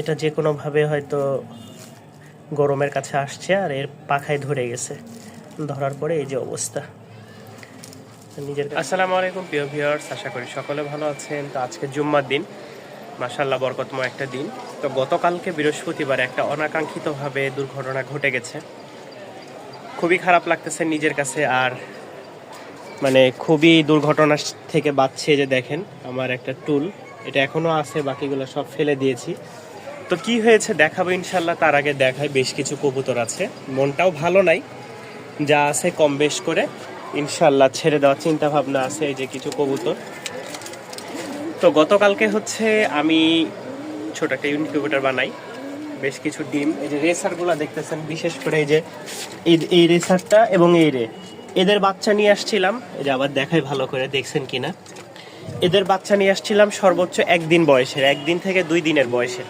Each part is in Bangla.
এটা যে কোনোভাবে হয়তো গরমের কাছে আসছে আর এর পাখায় ধরে গেছে। ধরার পরে এই যে অবস্থা। নিজের আসসালামু আলাইকুম, প্রিয় ভিউয়ার্স, আশা করি সকলে ভালো আছেন। তো আজকে জুম্মার দিন মাসাল্লাহ বরকতময় একটা দিন। তো গতকালকে বৃহস্পতিবার একটা অনাকাঙ্ক্ষিতভাবে দুর্ঘটনা ঘটে গেছে। খুবই খারাপ লাগতেছে নিজের কাছে আর মানে খুবই দুর্ঘটনা থেকে বাঁচছে যে দেখেন, আমার একটা টুল। এটা এখনও আছে, বাকিগুলো সব ফেলে দিয়েছি। তো কি হয়েছে দেখাবো ইনশাল্লাহ তার আগে দেখায় বেশ কিছু কবুতর আছে। মনটাও ভালো নাই, যা আছে কম বেশ করে। ইনশাল্লাহ ছেড়ে দেওয়ার চিন্তা ভাবনা আছে এই যে কিছু কবুতর। তো গতকালকে হচ্ছে আমি ছোট একটা ইনকিউবেটর বানাই, বেশ কিছু ডিম। এই যে রেসারগুলো দেখতেছেন, বিশেষ করে এই যে এই রেসারটা এবং এই রে। এদের বাচ্চা নিয়ে আসছিলাম, এই যে আবার দেখাই ভালো করে, দেখছেন কিনা? এদের বাচ্চা নিয়ে আসছিলাম সর্বোচ্চ একদিন বয়সের, একদিন থেকে দুই দিনের বয়সের।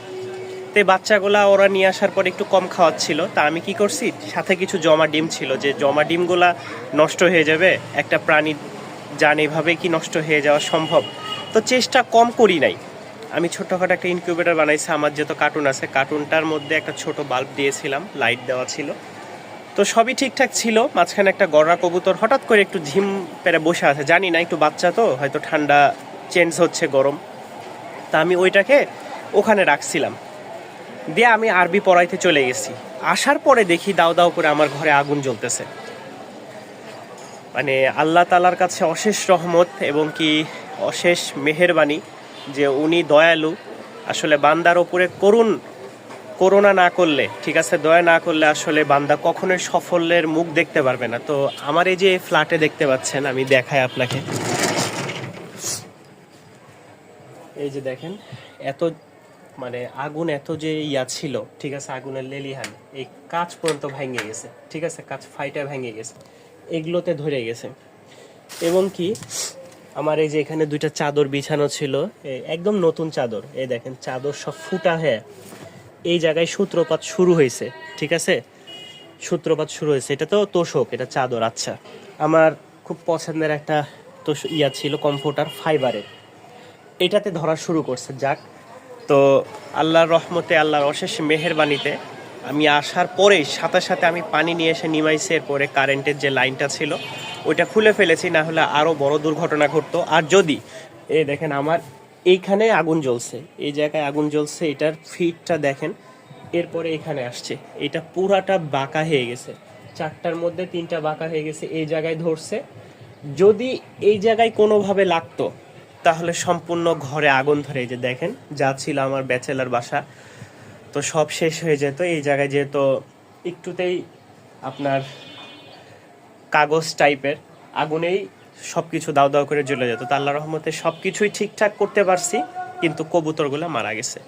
তো বাচ্চাগুলা ওরা নিয়ে আসার পর একটু কম খাওয়াচ্ছিল। তা আমি কি করছি? সাথে কিছু জমা ডিম ছিল। যে জমা ডিমগুলা নষ্ট হয়ে যাবে, একটা প্রাণী যান এভাবে কি নষ্ট হয়ে যাওয়া সম্ভব? তো চেষ্টা কম করি নাই। আমি ছোট্টখাটো একটা ইনকিউবেটর বানাইছি, আমার যেহেতু কার্টুন আছে কার্টুনটার মধ্যে একটা ছোট বাল্ব দিয়েছিলাম লাইট দেওয়া ছিল। তো সবই ঠিকঠাক ছিল, মাঝখানে একটা গড়া কবুতর হঠাৎ করে একটু ঝিম পেরে বসে আছে। জানি না, একটু বাচ্চা তো, হয়তো ঠান্ডা চেঞ্জ হচ্ছে গরম। তা আমি ওইটাকে ওখানে রাখছিলাম। দিয়ে আমি আরবি পড়াইতে চলে গেছি। আসার পরে দেখি দাও দাও করে আমার ঘরে আগুন জ্বলতেছে। মানে আল্লাহ তালার কাছে অশেষ রহমত এবং কি অশেষ মেহেরবানি যে উনি দয়ালু। আসলে বান্দার ওপরে করুণ করোনা না করলে, ঠিক আছে, দয়া না করলে আসলে বান্দা কখনোই সাফল্যের মুখ দেখতে পারবে না। তো আমার এই যে ফ্ল্যাটে দেখতে পাচ্ছেন, আমি দেখাই আপনাকে। এই যে দেখেন, এত মানে আগুন এত যে ইয়া ছিল, ঠিক আছে, আগুনের লেলিহান, এই কাজ পর্যন্ত ভেঙে গেছে, ঠিক আছে কাজ ফাইটা ভেঙে গেছে, এগুলোতে ধরে গেছে। এবং কি, আমার এই যে এখানে দুইটা চাদর বিছানো ছিল একদম নতুন চাদর এই দেখেন, চাদর সব ফুটা হয়ে। এই জায়গায় সূত্রপাত শুরু হয়েছে, ঠিক আছে? সূত্রপাত শুরু হয়েছে, এটা তো তোষক, এটা চাদর আচ্ছা। আমার খুব পছন্দের একটা তো ইয়া ছিল, কমফোর্টার, ফাইবারের। এটাতে ধরা শুরু করছে, যাক। তো আল্লাহর রহমতে, আল্লাহর অশেষ মেহেরবানিতে আমি আসার পরেই সাথে সাথে আমি পানি নিয়ে এসে নিমাইছি, এরপরে কারেন্টের যে লাইনটা ছিল, ওইটা খুলে ফেলেছি, না হলে আরও বড় দুর্ঘটনা ঘটতো। আর যদি এ দেখেন আমার এইখানে আগুন জ্বলছে, এই জায়গায় আগুন জ্বলছে, এটার ফিটটা দেখেন, এরপরে এখানে আসছে। এটা পুরাটা বাঁকা হয়ে গেছে, চারটার মধ্যে তিনটা বাঁকা হয়ে গেছে, এই জায়গায় ধরছে। যদি এই জায়গায় কোনোভাবে লাগতো তাহলে সম্পূর্ণ ঘরে আগুন ধরে যে দেখেন, যা ছিল আমার ব্যাচেলার বাসা। তো সব শেষ হয়ে যেত, এই জায়গায় যেহেতু একটুতেই আপনার কাগজ টাইপের, আগুনেই সব কিছু দাও দাও করে জ্বলে যেত। তো আল্লাহ রহমতে সব কিছুই ঠিকঠাক করতে পারছি, কিন্তু কবুতরগুলো মারা গেছে।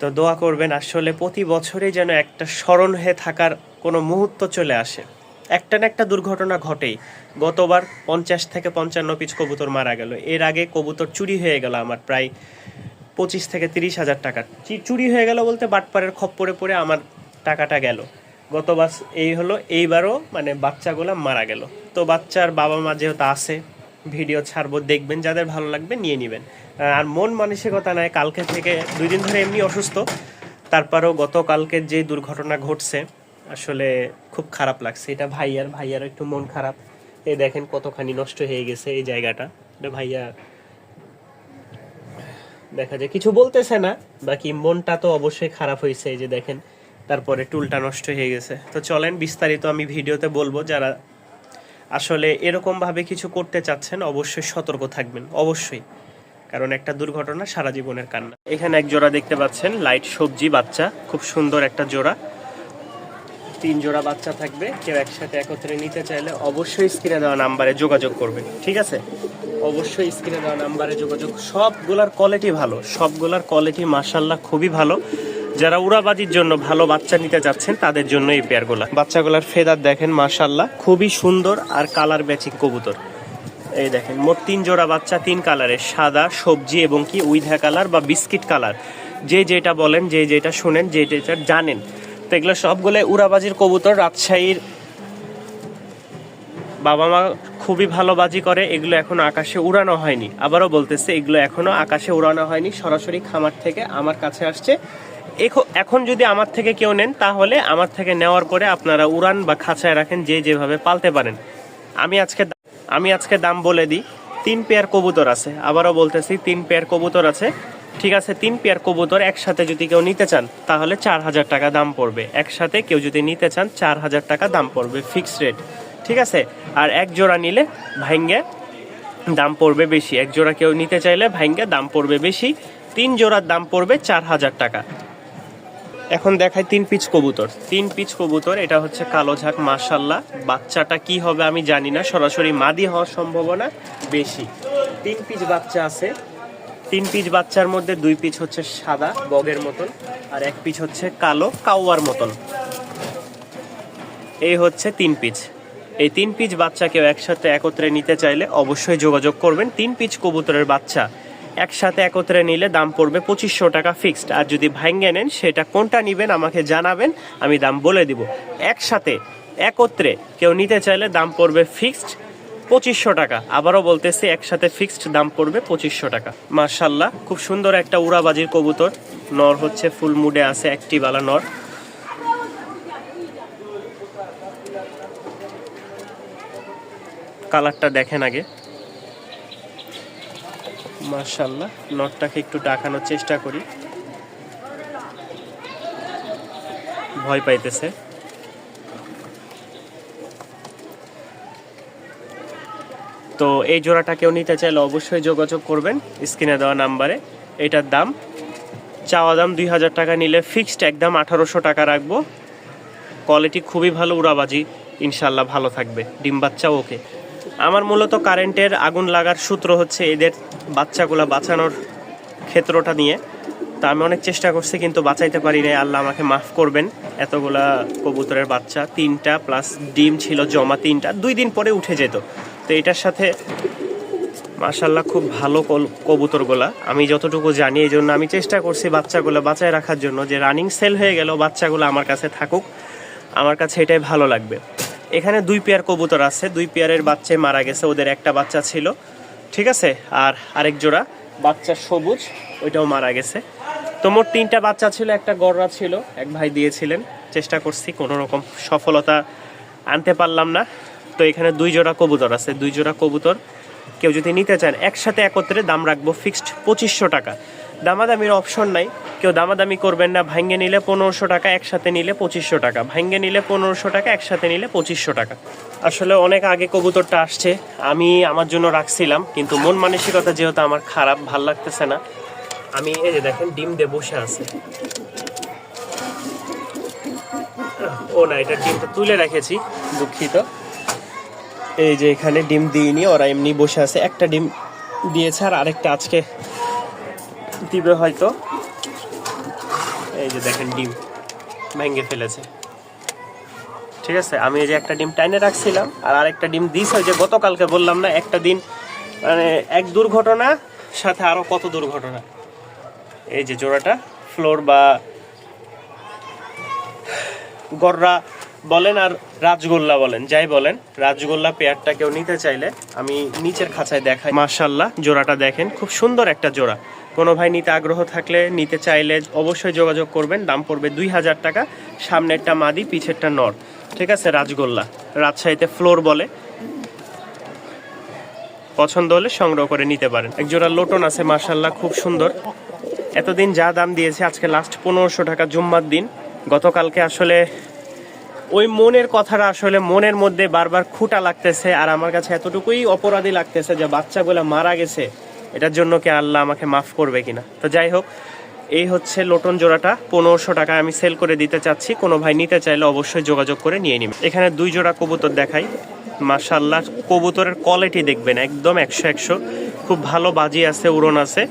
তো দোয়া করবেন, আসলে প্রতি বছরে যেন একটা স্মরণ হয়ে থাকার কোনো মুহূর্ত চলে আসে। একটা না একটা দুর্ঘটনা ঘটেই। গতবার পঞ্চাশ থেকে পঞ্চান্ন পিস কবুতর মারা গেল। এর আগে কবুতর চুরি হয়ে গেল আমার প্রায় পঁচিশ থেকে তিরিশ হাজার টাকা। চুরি হয়ে গেল বলতে বাটপাড়ের খপ্পরে পড়ে আমার টাকাটা গেল। গত বাস এই হলো, এইবারও মানে বাচ্চাগুলো মারা গেল। তো বাচ্চার বাবা মা যেহেতু আছে, ভিডিও ছাড়বো, দেখবেন, যাদের ভালো লাগবে নিয়ে নেবেন। আর মন মানসিকতা নয় কালকে থেকে দুই দিন ধরে এমনি অসুস্থ। তারপরেও গতকালকে যে দুর্ঘটনা ঘটছে আসলে খুব খারাপ লাগছে। এটা ভাইয়ার ভাইয়ার একটু মন খারাপ। এই দেখেন কতখানি নষ্ট হয়ে গেছে এই জায়গাটা। এটা ভাইয়া দেখা যায়, কিছু বলতেছে না, বাকি মনটা তো অবশ্যই খারাপ হয়েছে। এই যে দেখেন, তারপরে টুলটা নষ্ট হয়ে গেছে। তো চলেন, বিস্তারিত আমি ভিডিওতে বলব, যারা আসলে এরকম ভাবে কিছু করতে চাচ্ছেন, অবশ্যই সতর্ক থাকবেন। অবশ্যই। কারণ একটা দুর্ঘটনা সারা জীবনের কান্না। এখানে এক জোড়া দেখতে পাচ্ছেন, লাইট সবজি বাচ্চা। খুব সুন্দর একটা জোড়া। তিন জোড়া বাচ্চা থাকবে। কেউ একসাথে একত্রে নিতে চাইলে অবশ্যই স্ক্রিনে দেওয়া নাম্বারে যোগাযোগ করবেন ঠিক আছে? অবশ্যই স্ক্রিনে দেওয়া নাম্বারে যোগাযোগ। সবগুলার কোয়ালিটি ভালো। সবগুলার কোয়ালিটি মাসাল্লাহ খুবই ভালো। যারা উড়াবাজির জন্য ভালো বাচ্চা নিতে যাচ্ছেন, তাদের জন্য এই পেয়ারগুলা বাচ্চাগুলার ফেদার দেখেন মাসাল্লাহ খুবই সুন্দর আর কালার ম্যাচিং কবুতর। এই দেখেন, মোট তিন জোড়া বাচ্চা, তিন কালারের সাদা, সবজি এবং কি উইধা কালার বা বিস্কিট কালার যে যেটা বলেন, যে যেটা শুনেন, যে যেটা জানেন এগুলো সবগুলো উড়াবাজির কবুতর, রাজশাহীর বাবা মা খুবই ভালো বাজি করে, এগুলো এখনও আকাশে উড়ানো হয়নি। আবারও বলতেছে, এগুলো এখনও আকাশে উড়ানো হয়নি, সরাসরি খামার থেকে আমার কাছে আসছে। এখন যদি আমার থেকে কেউ নেন, তাহলে আমার থেকে নেওয়ার পরে আপনারা উড়ান বা খাঁচায় রাখেন, যে যেভাবে পালতে পারেন। আমি আজকে আমি আজকে দাম বলে দিই, তিন পেয়ার কবুতর আছে। আবারও বলতেছি, তিন পেয়ার কবুতর আছে। ঠিক আছে, তিন পেয়ার কবুতর একসাথে যদি কেউ নিতে চান, তাহলে চার হাজার টাকা দাম পড়বে। একসাথে কেউ যদি নিতে চান, চার হাজার টাকা দাম পড়বে ফিক্সড রেট ঠিক আছে? আর এক জোড়া নিলে ভাঙ্গে দাম পড়বে বেশি। এক জোড়া কেউ নিতে চাইলে ভাঙ্গে দাম পড়বে বেশি। তিন জোড়ার দাম পড়বে চার হাজার টাকা। এখন দেখাই তিন পিচ কবুতর। তিন পিচ কবুতর, এটা হচ্ছে কালো ঝাঁক মার্শাল্লাহ বাচ্চাটা কি হবে আমি জানি না, সরাসরি মাদি হওয়ার সম্ভাবনা বেশি। তিন পিচ বাচ্চা আছে। তিন পিচ বাচ্চার মধ্যে দুই পিচ হচ্ছে সাদা, বগের মতন, আর এক পিচ হচ্ছে কালো কাউয়ার মতন। এই হচ্ছে তিন পিচ। এই তিন পিচ বাচ্চা কেউ একসাথে একত্রে নিতে চাইলে অবশ্যই যোগাযোগ করবেন। তিন পিচ কবুতরের বাচ্চা একসাথে একত্রে নিলে দাম পড়বে পঁচিশশো টাকা ফিক্সড। আর যদি ভাঙ্গে নেন, সেটা কোনটা নেবেন আমাকে জানাবেন, আমি দাম বলে দিব। একসাথে একত্রে কেউ নিতে চাইলে দাম পড়বে ফিক্সড। পঁচিশশো টাকা। আবারও বলতেছি, একসাথে ফিক্সড দাম পড়বে পঁচিশশো টাকা। মার্শাল্লাহ খুব সুন্দর একটা উড়াবাজির কবুতর। নর হচ্ছে ফুল মুডে আছে একটি বালা নর। কালারটা দেখেন আগে। মার্শাল্লাহ নটটাকে একটু ডাকানোর চেষ্টা করি। ভয় পাইতেছে। তো এই জোড়াটা কেউ নিতে চাইলে অবশ্যই যোগাযোগ করবেন স্ক্রিনে দেওয়া নাম্বারে। এটার দাম, চাওয়া দাম দুই হাজার টাকা নিলে ফিক্সড একদম আঠারোশো টাকা রাখব। কোয়ালিটি খুবই ভালো, উড়াবাজি ইনশাল্লাহ ভালো থাকবে, ডিম বাচ্চা ওকে। আমার মূলত কারেন্টের আগুন লাগার সূত্র হচ্ছে এদের বাচ্চাগুলো বাঁচানোর ক্ষেত্রটা নিয়ে। তা আমি অনেক চেষ্টা করছি কিন্তু বাঁচাইতে পারি নাই, আল্লাহ আমাকে মাফ করবেন। এতগুলা কবুতরের বাচ্চা, তিনটা প্লাস ডিম ছিল, জমা তিনটা, দুই দিন পরে উঠে যেত। তো এটার সাথে মাশাল্লাহ খুব ভালো কবুতরগুলা। আমি যতটুকু জানি এই জন্য আমি চেষ্টা করছি বাচ্চাগুলো বাঁচায় রাখার জন্য যে রানিং সেল হয়ে গেল বাচ্চাগুলো আমার কাছে থাকুক। আমার কাছে এটাই ভালো লাগবে। এখানে দুই পেয়ার কবুতর আছে। দুই পেয়ারের বাচ্চায় মারা গেছে। ওদের একটা বাচ্চা ছিল। ঠিক আছে? আর আরেক জোড়া বাচ্চা সবুজ, ওইটাও মারা গেছে। তো মোট তিনটা বাচ্চা ছিল, একটা গররা ছিল, এক ভাই দিয়েছিলেন। চেষ্টা করছি কোনো রকম সফলতা আনতে পারলাম না। তো এখানে দুই জোড়া কবুতর আছে। দুই জোড়া কবুতর। কেউ যদি নিতে চান, একসাথে একত্রে দাম রাখব ফিক্সড পঁচিশশো টাকা। দামাদামির অপশন নাই। কেউ দামাদামি করবেন না, ভাঙ্গে নিলে পনেরোশো টাকা, একসাথে নিলে পঁচিশশো টাকা। ভাঙ্গে নিলে পনেরোশো টাকা, একসাথে নিলে পঁচিশশো টাকা। আসলে অনেক আগে কবুতরটা আসছে। আমি আমার জন্য রাখছিলাম, কিন্তু মন মানসিকতা যেহেতু আমার খারাপ, ভালো লাগতেছে না। আমি এই যে দেখেন, ডিম দিয়ে বসে আছে। ও না, এটা ডিমটা তুলে রেখেছি, দুঃখিত। এই যে এখানে ডিম দিইনি, ওরা এমনি বসে আছে। একটা ডিম দিয়েছে আর আরেকটা আজকে দিবে হয়তো। এই যে দেখেন ডিম ভেঙে ফেলেছে। ঠিক আছে, আমি এই যে একটা ডিম টাইনে রাখছিলাম আর আরেকটা ডিম দিয়েছে। ওই যে গতকালকে বললাম না, একটা দিন মানে এক দুর্ঘটনা, সাথে আরও কত দুর্ঘটনা। এই যে জোড়াটা, ফ্লোর বা গররা বলেন আর রাজগোল্লা বলেন, যাই বলেন, রাজগোল্লা পেয়ারটা কেউ নিতে চাইলে আমি নিচের খাঁচায় দেখাই। মার্শাল্লাহ জোড়াটা দেখেন, খুব সুন্দর একটা জোড়া। কোনো ভাই নিতে আগ্রহ থাকলে নিতে চাইলে অবশ্যই যোগাযোগ করবেন, দাম পড়বে দুই হাজার টাকা, সামনেরটা মাদি, পিছেরটা নর। ঠিক আছে, রাজগোল্লা, রাজশাহীতে ফ্লোর বলে। পছন্দ হলে সংগ্রহ করে নিতে পারেন। এক জোড়া লোটন আছে মার্শাল্লাহ খুব সুন্দর। এতদিন যা দাম দিয়েছে, আজকে লাস্ট পনেরোশো টাকা জুম্মার দিন। গতকালকে আসলে ওই মনের কথাটা আসলে মনের মধ্যে বারবার খুঁটা লাগতেছে আর আমার কাছে এতটুকুই অপরাধী লাগতেছে যে বাচ্চাগুলো মারা গেছে, এটার জন্য কি আল্লাহ আমাকে মাফ করবে কিনা? তো যাই হোক, এই হচ্ছে লোটন জোড়াটা। পনেরোশো টাকা আমি সেল করে দিতে চাচ্ছি। কোনো ভাই নিতে চাইলে অবশ্যই যোগাযোগ করে নিয়ে নিবে। এখানে দুই জোড়া কবুতর দেখাই। মার্শাল্লাহ কবুতরের কোয়ালিটি দেখবেন, একদম একশো একশো। খুব ভালো বাজি আছে, উড়ন আছে।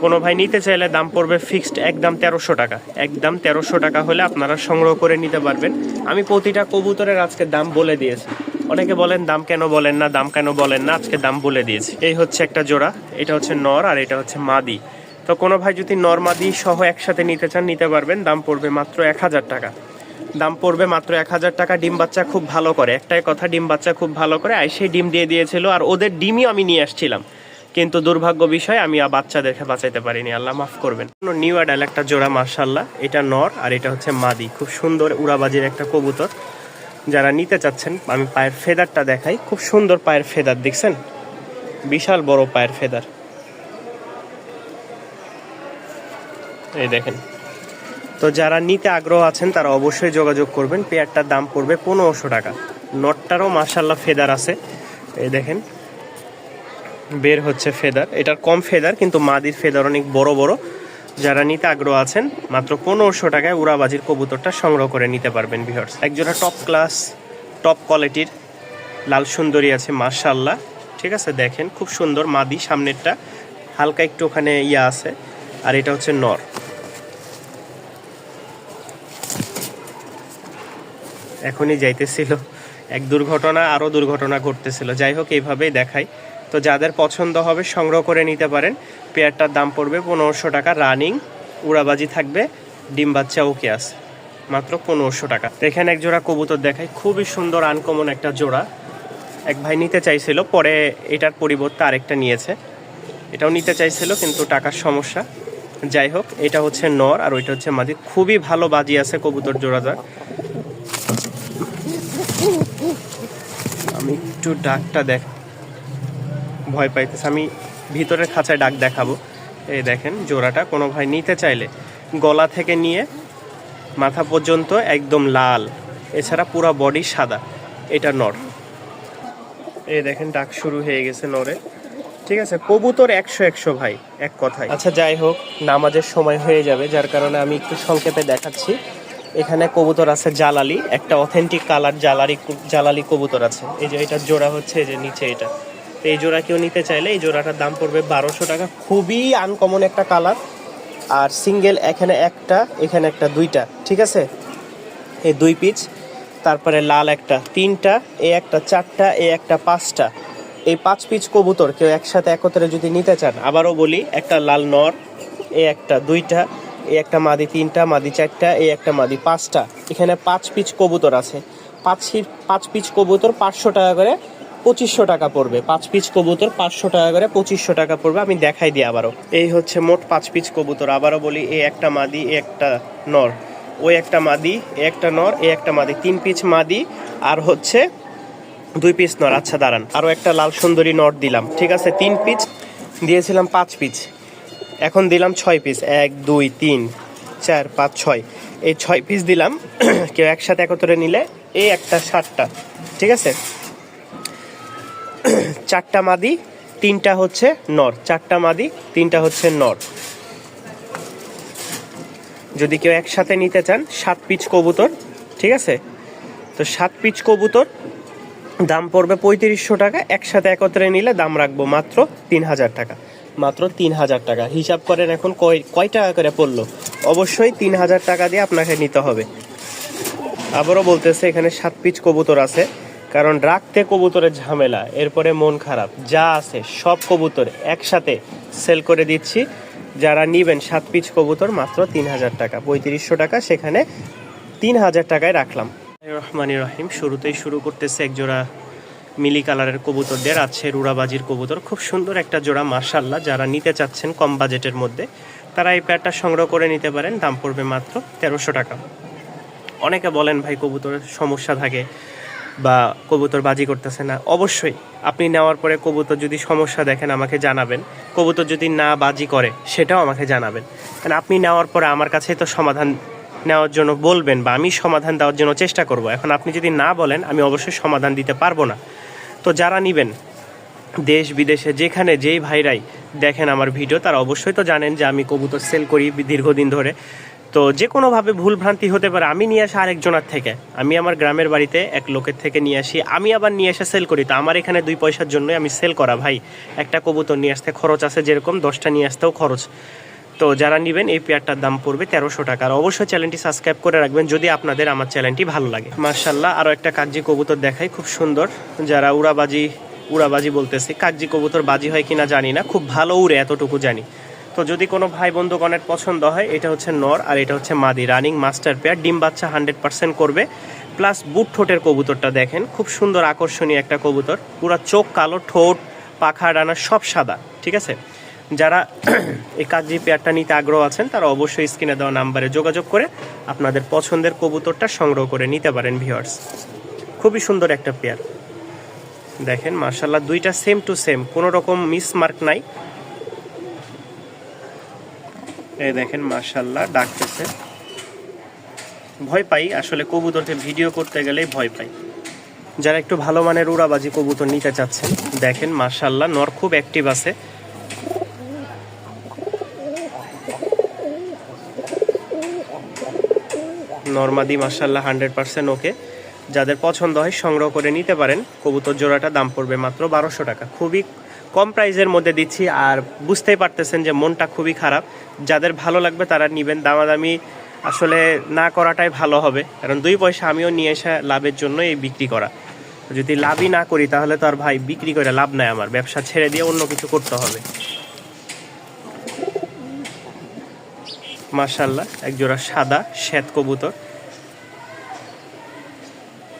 কোনো ভাই নিতে চাইলে দাম পড়বে ফিক্সড একদম তেরোশো টাকা। একদম তেরোশো টাকা হলে আপনারা সংগ্রহ করে নিতে পারবেন। আমি প্রতিটা কবুতরের আজকে দাম বলে দিয়েছি। অনেকে বলেন, দাম কেন বলেন না? দাম কেন বলেন না? আজকে দাম বলে দিয়েছি। এই হচ্ছে একটা জোড়া। এটা হচ্ছে নর আর এটা হচ্ছে মাদি। তো কোনো ভাই যদি নর, মাদি সহ একসাথে নিতে চান, নিতে পারবেন। দাম পড়বে মাত্র এক হাজার টাকা। দাম পড়বে মাত্র এক হাজার টাকা। ডিম বাচ্চা খুব ভালো করে। একটাই কথা, ডিম বাচ্চা খুব ভালো করে। আর সেই ডিম দিয়ে দিয়েছিল। আর ওদের ডিমই আমি নিয়ে আসছিলাম। কিন্তু দুর্ভাগ্য বিষয়, আমি বাচ্চাদেরকে বাঁচাইতে পারিনি। আল্লাহ মাফ করবেন। নিউ অ্যাডাল, একটা জোড়া মার্শাল্লাহ এটা নর আর এটা হচ্ছে মাদি। খুব সুন্দর উড়াবাজির একটা কবুতর। যারা নিতে চাচ্ছেন, আমি পায়ের ফেদারটা দেখাই। খুব সুন্দর পায়ের ফেদার, দেখছেন? বিশাল বড় পায়ের ফেদার। এই দেখেন। তো যারা নিতে আগ্রহ আছেন, তারা অবশ্যই যোগাযোগ করবেন। পেয়ারটার দাম পড়বে পনেরোশো টাকা। নটটারও মার্শাল্লাহ ফেদার আছে। এই দেখেন। বের হচ্ছে ফেদার। এটার কম ফেদার, কিন্তু মাদির ফেদার অনেক বড় বড়। যারা নিতে আগ্রহ আছেন, মাত্র পনেরোশো টাকায় উড়াবাজির কবুতরটা সংগ্রহ করে নিতে পারবেন ভিউয়ার্স একজোড়া টপ ক্লাস টপ কোয়ালিটির লাল সুন্দরী আছে মার্শাল্লাহ ঠিক আছে, দেখেন, খুব সুন্দর মাদি সামনেরটা। হালকা একটু ওখানে ইয়া আছে, আর এটা হচ্ছে নর। এখনই যাইতেছিল। এক দুর্ঘটনা, আরও দুর্ঘটনা ঘটতেছিল। যাই হোক, এইভাবেই দেখাই। তো যাদের পছন্দ হবে সংগ্রহ করে নিতে পারেন। পেয়ারটার দাম পড়বে পনেরোশো টাকা। রানিং, উড়াবাজি থাকবে, ডিম বাচ্চা ওকে আছে মাত্র পনেরোশো টাকা। এখানে এক জোড়া কবুতর দেখাই। খুবই সুন্দর, আনকমন একটা জোড়া। এক ভাই নিতে চাইছিল, পরে এটার পরিবর্তে আরেকটা নিয়েছে। এটাও নিতে চাইছিল, কিন্তু টাকার সমস্যা। যাই হোক, এটা হচ্ছে নর আর ওইটা হচ্ছে মাদি। খুবই ভালো বাজি আছে কবুতর জোড়াটা আমি একটু ডাকটা দেখ ভয় পাইতেছে। আমি ভিতরের খাঁচায় ডাক দেখাবো। এই দেখেন, জোড়াটা কোনো ভাই নিতে চাইলে গলা থেকে নিয়ে মাথা পর্যন্ত একদম লাল। এছাড়া পুরো বডি সাদা। এটা নর। এই দেখেন, ডাক শুরু হয়ে গেছে নরে। ঠিক আছে, কবুতর একশো একশো ভাই, এক কথায়। আচ্ছা যাই হোক, নামাজের সময় হয়ে যাবে, যার কারণে আমি একটু সংক্ষেপে দেখাচ্ছি। এখানে কবুতর আছে জালালি, একটা অথেন্টিক কালার জালারি জালালি কবুতর আছে। এই যে, এটা জোড়া হচ্ছে, এই যে নিচে এটা। তো এই জোড়া কেউ নিতে চাইলে এই জোড়াটার দাম পড়বে বারোশো টাকা। খুবই আনকমন একটা কালার আর সিঙ্গেল এখানে একটা এখানে একটা দুইটা, ঠিক আছে? এই দুই পিচ তারপরে লাল একটা, তিনটা এ একটা চারটা এ একটা পাঁচটা। এই পাঁচ পিচ কবুতর কেউ একসাথে একত্রে যদি নিতে চান, আবারও বলি, একটা লাল নর এ একটা দুইটা এ একটা মাদি তিনটা, মাদি চারটা এ একটা মাদি পাঁচটা। এখানে পাঁচ পিচ কবুতর আছে। পাঁচ পাঁচ পিচ কবুতর পাঁচশো টাকা করে পঁচিশশো টাকা পড়বে। পাঁচ পিচ কবুতর পাঁচশো টাকা করে পঁচিশশো টাকা পড়বে। আমি দেখাই দিই আবারও। এই হচ্ছে মোট পাঁচ পিচ কবুতর। আবারও বলি, এ একটা মাদি, এ একটা নর। ওই একটা মাদি, এ একটা নর, এ একটা মাদি। তিন পিচ মাদি আর হচ্ছে দুই পিস নর। আচ্ছা দাঁড়ান। আরও একটা লাল সুন্দরী নর দিলাম। ঠিক আছে, তিন পিস। দিয়েছিলাম পাঁচ পিস। এখন দিলাম ছয় পিস। এক, দুই, তিন, চার, পাঁচ, ছয়। এই ছয় পিস দিলাম। কেউ একসাথে একত্রে নিলে এই একটা সাতটা ঠিক আছে? চারটা মাদি, তিনটা হচ্ছে নর। চারটা মাদি, তিনটা হচ্ছে নর। যদি কেউ একসাথে নিতে চান, সাত পিচ কবুতর, ঠিক আছে? তো সাত পিচ কবুতর, দাম পড়বে পঁয়ত্রিশশো টাকা। একসাথে একত্রে নিলে দাম রাখব মাত্র তিন হাজার টাকা। মাত্র তিন হাজার টাকা। হিসাব করেন এখন কয় কয় টাকা করে পড়ল? অবশ্যই তিন হাজার টাকা দিয়ে আপনাকে নিতে হবে। আবারও বলতেছে, এখানে সাত পিচ কবুতর আছে। কারণ রাখতে কবুতরের ঝামেলা, এরপরে মন খারাপ। যা আছে, সব কবুতর একসাথে সেল করে দিচ্ছি। যারা নিবেন, সাত পিচ কবুতর মাত্র তিন হাজার টাকা, পঁয়ত্রিশশো টাকা, সেখানে তিন হাজার টাকায় রাখলাম। রহমান রহিম, শুরুতেই শুরু করতেছে এক জোড়া মিলি কালারের কবুতরদের। আছে রুড়াবাজির কবুতর, খুব সুন্দর একটা জোড়া মার্শাল্লাহ যারা নিতে চাচ্ছেন কম বাজেটের মধ্যে, তারা এই প্যাডটা সংগ্রহ করে নিতে পারেন, দাম পড়বে মাত্র তেরোশো টাকা। অনেকে বলেন, ভাই, কবুতরের সমস্যা থাকে। বা কবুতর বাজি করতেছে না, অবশ্যই। আপনি নেওয়ার পরে কবুতর যদি সমস্যা দেখেন, আমাকে জানাবেন। কবুতর যদি না বাজি করে, সেটাও আমাকে জানাবেন। কারণ আপনি নেওয়ার পরে আমার কাছে তো সমাধান নেওয়ার জন্য বলবেন বা আমি সমাধান দেওয়ার জন্য চেষ্টা করব। এখন আপনি যদি না বলেন, আমি অবশ্যই সমাধান দিতে পারব না। তো যারা নিবেন, দেশ বিদেশে যেখানে যেই ভাইরাই দেখেন আমার ভিডিও, তারা অবশ্যই তো জানেন যে আমি কবুতর সেল করি দীর্ঘদিন ধরে। তো যে কোনোভাবে ভুল ভ্রান্তি হতে পারে, আমি নিয়ে আসি আরেকজনের থেকে। আমি আমার গ্রামের বাড়িতে এক লোকের থেকে নিয়ে আসি। আমি আবার নিয়ে এসে সেল করি। তো আমার এখানে দুই পয়সার জন্যই আমি সেল করা, ভাই। একটা কবুতর নিয়ে আসতে খরচ আছে যেরকম, দশটা নিয়ে আসতেও খরচ। তো যারা নেবেন, এই পেয়ারটার দাম পড়বে তেরোশো টাকা। আর অবশ্যই চ্যানেলটি সাবস্ক্রাইব করে রাখবেন যদি আপনাদের আমার চ্যানেলটি ভালো লাগে। মার্শাল্লাহ আরও একটা কাগজি কবুতর দেখাই, খুব সুন্দর। যারা উড়াবাজি উড়াবাজি বলতেছে, কাগজি কবুতর বাজি হয় কিনা জানি না, খুব ভালো উড়ে, এতটুকু জানি। তো যদি কোনো ভাই বন্ধুগণের পছন্দ হয়, এটা হচ্ছে নর আর এটা হচ্ছে মাদি। রানিং মাস্টার পেয়ার ডিম বাচ্চা হান্ড্রেড পার্সেন্ট করবে। প্লাস বুট ঠোঁটের কবুতরটা দেখেন, খুব সুন্দর আকর্ষণীয় একটা কবুতর। পুরা চোখ কালো, ঠোঁট, পাখা, ডানা সব সাদা, ঠিক আছে? যারা এই কাজী পেয়ারটা নিতে আগ্রহ আছেন, তারা অবশ্যই স্ক্রিনে দেওয়া নাম্বারে যোগাযোগ করে আপনাদের পছন্দের কবুতরটা সংগ্রহ করে নিতে পারেন ভিউয়ার্স খুবই সুন্দর একটা পেয়ার দেখেন মার্শাল্লাহ দুইটা সেম টু সেম কোনো রকম মিসমার্ক নাই। এই দেখেন মার্শাল্লাহ ডাকতেছে। ভয় পাই, আসলে কবুতরকে ভিডিও করতে গেলেই ভয় পাই। যারা একটু ভালো মানের উড়াবাজি কবুতর নিতে চাচ্ছেন, দেখেন মার্শাল্লাহ নর খুব অ্যাক্টিভ আছে। নর্মাদি মার্শাল্লাহ হান্ড্রেড পার্সেন্ট ওকে। যাদের পছন্দ হয়, সংগ্রহ করে নিতে পারেন। কবুতর জোড়াটা দাম পড়বে মাত্র বারোশো টাকা। খুবই কম প্রাইজের মধ্যে দিচ্ছি আর বুঝতেই পারতেছেন যে মনটা খুবই খারাপ। যাদের ভালো লাগবে তারা নেবেন। দামাদামি আসলে না করাটাই ভালো হবে। কারণ দুই পয়সা আমিও নিয়ে এসে লাভের জন্য এই বিক্রি করা। যদি লাভই না করি তাহলে তো আর ভাই বিক্রি করে লাভ নাই আমার। ব্যবসা ছেড়ে দিয়ে অন্য কিছু করতে হবে। মার্শাল্লাহ একজোড়া সাদা শ্বেত কবুতর।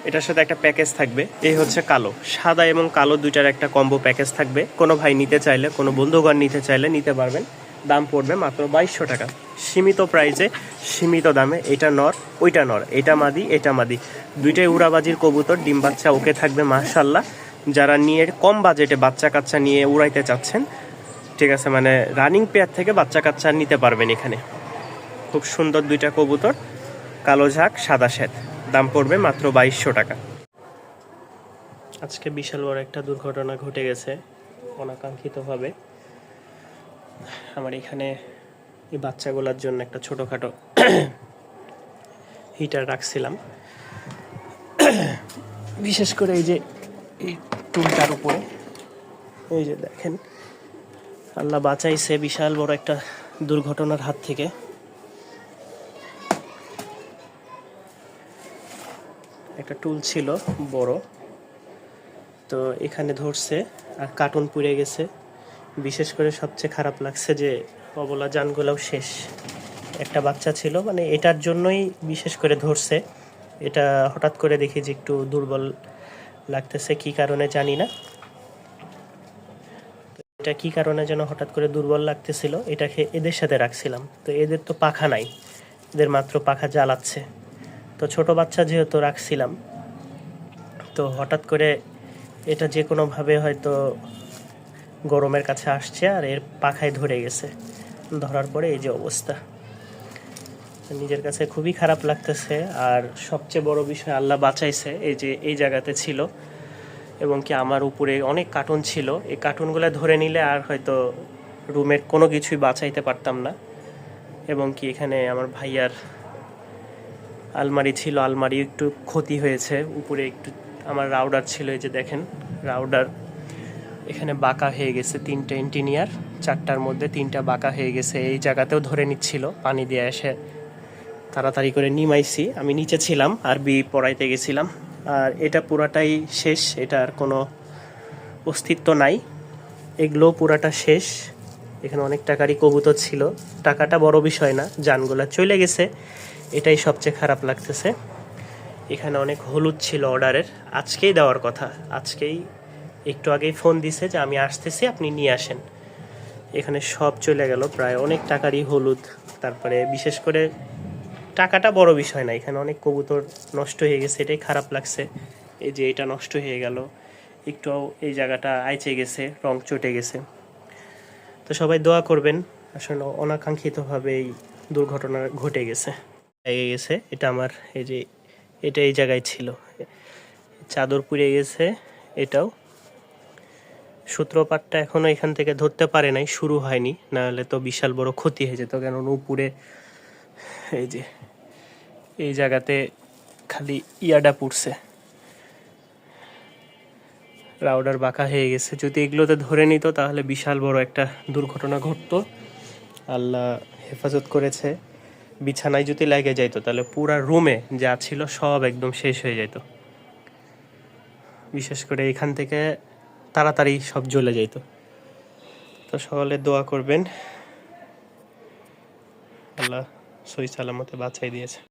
এটার সাথে একটা প্যাকেজ থাকবে। এই হচ্ছে কালো। সাদা এবং কালো দুইটার একটা কম্বো প্যাকেজ থাকবে। কোনো ভাই নিতে চাইলে, কোনো বন্ধুগণ নিতে চাইলে নিতে পারবেন। দাম পড়বে মাত্র বাইশশো টাকা। সীমিত প্রাইসে সীমিত দামে এটা নর, ওইটা নর, এটা মাদি এটা মাদি। দুইটাই উড়াবাজির কবুতর, ডিম বাচ্চা ওকে থাকবে মাশাল্লাহ যারা নিয়ে কম বাজেটে বাচ্চা কাচ্চা নিয়ে উড়াইতে চাচ্ছেন, ঠিক আছে মানে রানিং পেয়ার থেকে বাচ্চা কাচ্চা নিতে পারবেন এখানে। খুব সুন্দর দুইটা কবুতর। কালো ঝাঁক, সাদা শ্বেত। দাম পড়বে মাত্র বাইশশো টাকা। আজকে বিশাল বড় একটা দুর্ঘটনা ঘটে গেছে, অনাকাঙ্ক্ষিতভাবে। আমার এখানে এই বাচ্চাগুলোর জন্য একটা ছোটোখাটো হিটার রাখছিলাম। বিশেষ করে এই যে এই টুলটার উপরে। এই যে দেখেন, আল্লাহ বাঁচাইছে বিশাল বড় একটা দুর্ঘটনার হাত থেকে। একটা টুল ছিল বড়। তো এখানে ধরছে, আর কার্টুন পুড়ে গেছে। বিশেষ করে সবচেয়ে খারাপ লাগছে যে অবলা যানগুলোও শেষ। একটা বাচ্চা ছিল মানে এটার জন্যই বিশেষ করে ধরছে। এটা হঠাৎ করে দেখি যে একটু দুর্বল লাগতেছে, কি কারণে জানি না। এটা কি কারণে যেন হঠাৎ করে দুর্বল লাগতেছিল, এটাকে এদের সাথে রাখছিলাম। তো এদের তো পাখা নাই, এদের মাত্র পাখা জ্বালাচ্ছে। তো ছোট বাচ্চা যেহেতু রাখছিলাম, তো হঠাৎ করে এটা যে কোনোভাবে হয়তো গরমের কাছে আসছে আর এর পাখায় ধরে গেছে, ধরার পরে এই যে অবস্থা। নিজের কাছে খুবই খারাপ লাগতেছে আর সবচেয়ে বড় বিষয় আল্লাহ বাঁচাইছে, এই যে এই জায়গাতে ছিল এবং কি আমার উপরে অনেক কার্টুন ছিল, এই কার্টুনগুলো ধরে নিলে আর হয়তো রুমের কোনো কিছুই বাঁচাইতে পারতাম না। এবং কি এখানে আমার ভাইয়ার আলমারি ছিল, আলমারি একটু ক্ষতি হয়েছে, উপরে একটু আমার রাউডার ছিল, এই যে দেখেন রাউডার। এখানে বাঁকা হয়ে গেছে তিনটে ইঞ্জিনিয়ার চারটার মধ্যে তিনটা বাঁকা হয়ে গেছে, এই জায়গাতেও ধরে নিচ্ছিল, পানি দিয়ে এসে তাড়াতাড়ি করে নিমাইছি। আমি নিচে ছিলাম, আর বি পড়াইতে গেছিলাম। আর এটা পুরাটাই শেষ এটার কোনো অস্তিত্ব নাই। এগুলো পুরাটা শেষ। এখানে অনেক টাকারই কবুতর ছিল। টাকাটা বড় বিষয় না, যানগুলা চলে গেছে। এটাই সবচেয়ে খারাপ লাগতেছে। এখানে অনেক হলুদ ছিল অর্ডারের। আজকেই দেওয়ার কথা। আজকেই একটু আগেই ফোন দিছে যে আমি আসতেছি, আপনি নিয়ে আসেন। এখানে সব চলে গেল প্রায়। অনেক টাকারই হলুদ। তারপরে বিশেষ করে টাকাটা বড় বিষয় না। এখানে অনেক কবুতর নষ্ট হয়ে গেছে, এটাই খারাপ লাগছে। এই যে এটা নষ্ট হয়ে গেল। একটু এই জায়গাটা আইচে গেছে, রং চটে গেছে। তো সবাই দোয়া করবেন। আসলে অনাকাঙ্ক্ষিতভাবে এই দুর্ঘটনা ঘটে গেছে। লেগে গেছে, এটা আমার এই যে, এটা এই জায়গায় ছিল। চাদর পুড়ে গেছে, এটাও। সূত্রপাতটা এখনও এখান থেকে ধরতে পারে নাই, শুরু হয়নি নাহলে তো বিশাল বড় ক্ষতি হয়ে যেত কেন উপরে এই যে, এই জায়গাতে খালি ইয়াডা পুড়ছে। রাউডার বাঁকা হয়ে গেছে, যদি এগুলোতে ধরে নিত তাহলে বিশাল বড় একটা দুর্ঘটনা ঘটতো। আল্লাহ হেফাজত করেছে। বিছানায় যদি লেগে যাইত, তাহলে পুরা রুমে যা ছিল সব একদম শেষ হয়ে যেত বিশেষ করে এখান থেকে তাড়াতাড়ি সব জ্বলে যেত তো সকলে দোয়া করবেন। আল্লাহ সই সালামতে বাছাই দিয়েছে।